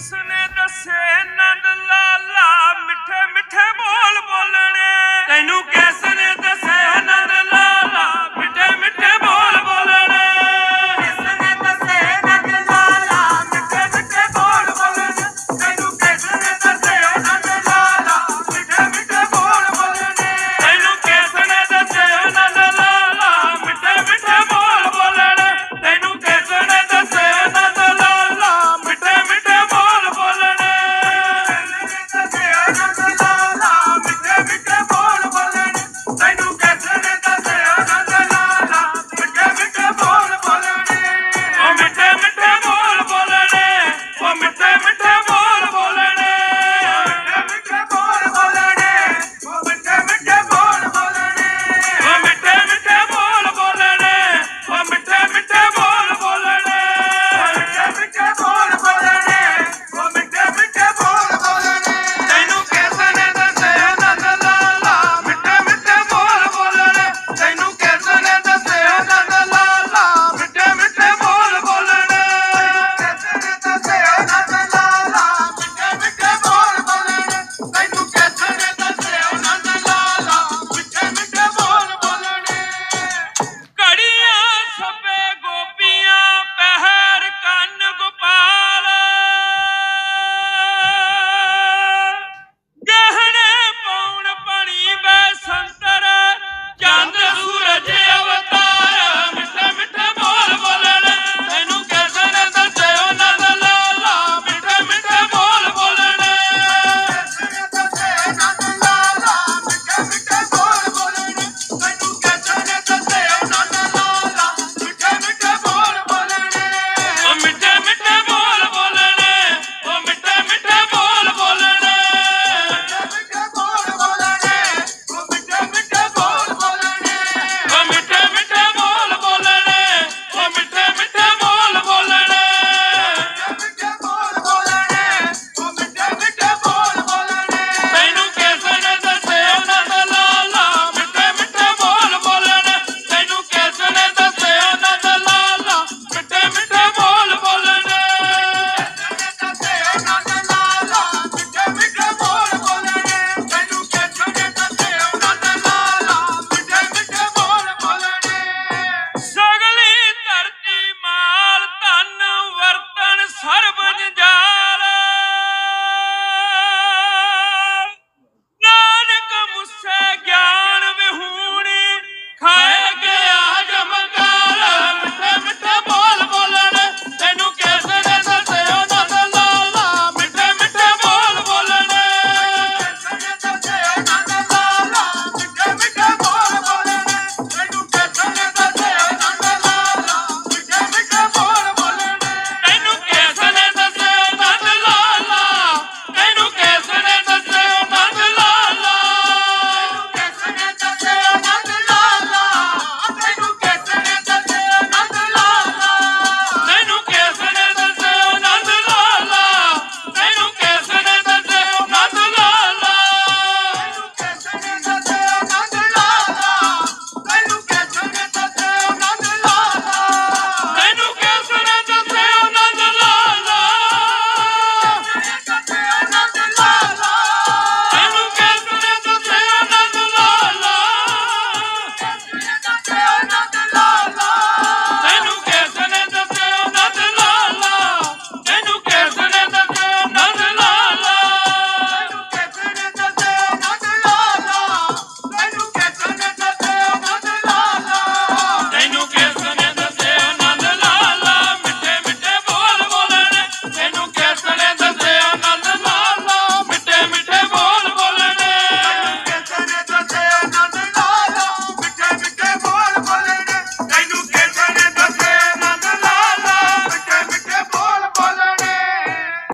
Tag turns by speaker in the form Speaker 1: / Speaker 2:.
Speaker 1: ਉਸਨੇ ਦੱਸੇ ਨੰਦ ਲਾਲਾ ਮਿੱਠੇ ਮਿੱਠੇ ਬੋਲ ਬੋਲਣੇ। ਤੈਨੂੰ